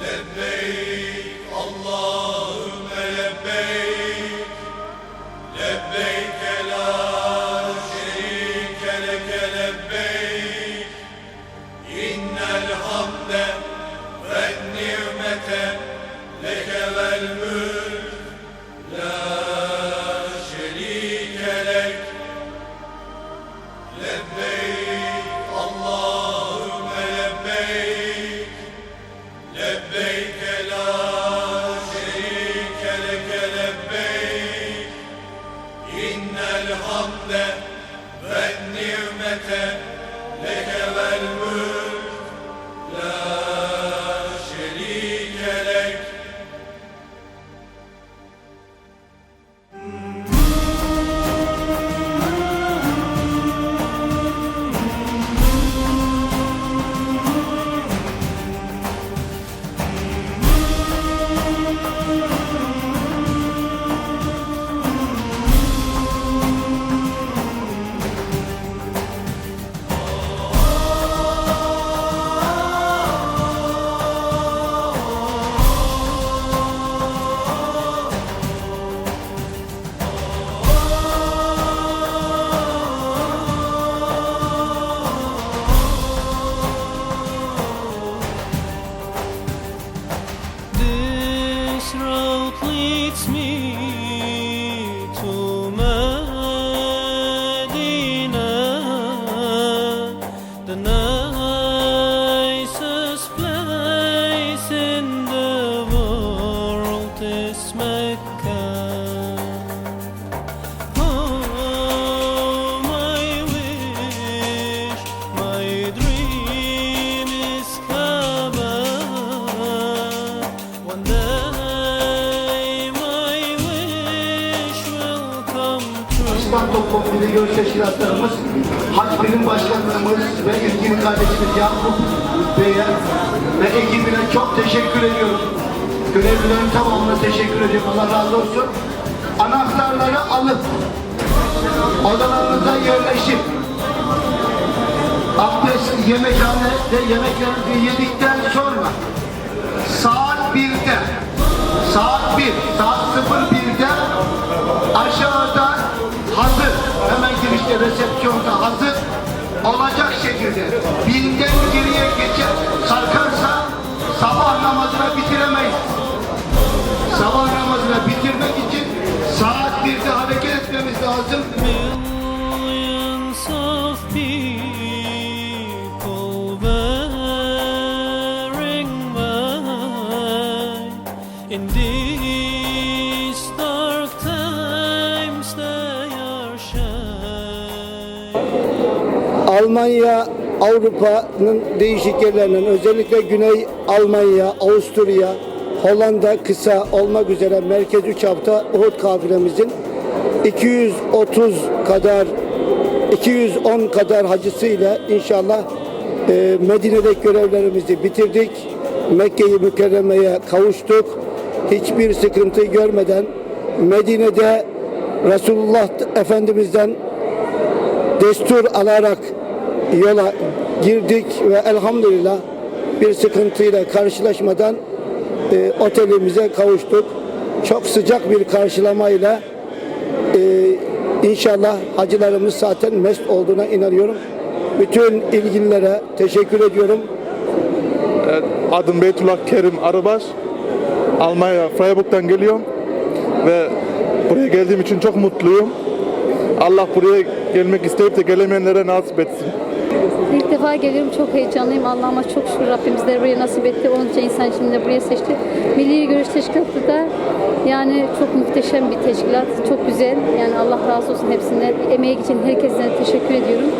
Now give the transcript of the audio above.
Lebbeyk Allah Mecca. Oh, my wish, my dream ve ilgili kardeşimiz Yakup Bey'e ve ekibine çok teşekkür ediyoruz. Görevlilerin tamamına teşekkür ediyorum. Allah razı olsun. Anahtarları alıp odalarınıza yerleşip abdest yemekhanede yemeklerinizi yedikten sonra saat 1'de saat 1 saat 01'de aşağıda hazır hemen girişte resepsiyonda hazır olacak şekilde binden geriye geçer sarkarsa sabah namazına bitiremeyiz. Bitirmek için saat 1'de hareket etmemiz lazım. Millions of people wearing white in these dark times they are shining. Almanya, Avrupa'nın değişik yerlerinden özellikle Güney Almanya, Avusturya, Hollanda kısa olmak üzere merkez 3 hafta Uhud kafilemizin 230 kadar 210 kadar hacısıyla inşallah e, Medine'deki görevlerimizi bitirdik. Mekke'yi mükerremeye kavuştuk. Hiçbir sıkıntı görmeden Medine'de Resulullah Efendimiz'den destur alarak yola girdik ve elhamdülillah bir sıkıntıyla karşılaşmadan e, otelimize kavuştuk. Çok sıcak bir karşılamayla e, inşallah hacılarımız zaten mest olduğuna inanıyorum. Bütün ilgililere teşekkür ediyorum. Adım Beytullah Kerim Arıbaş. Almanya Freiburg'dan geliyorum ve buraya geldiğim için çok mutluyum. Allah buraya gelmek isteyip de gelemeyenlere nasip etsin. İlk defa geliyorum çok heyecanlıyım. Allah'ıma çok şükür Rabbimiz de buraya nasip etti. Onca insan şimdi buraya seçti. Milli Görüş Teşkilatı da yani çok muhteşem bir teşkilat. Çok güzel. Yani Allah razı olsun hepsinden. Emeği için herkese teşekkür ediyorum.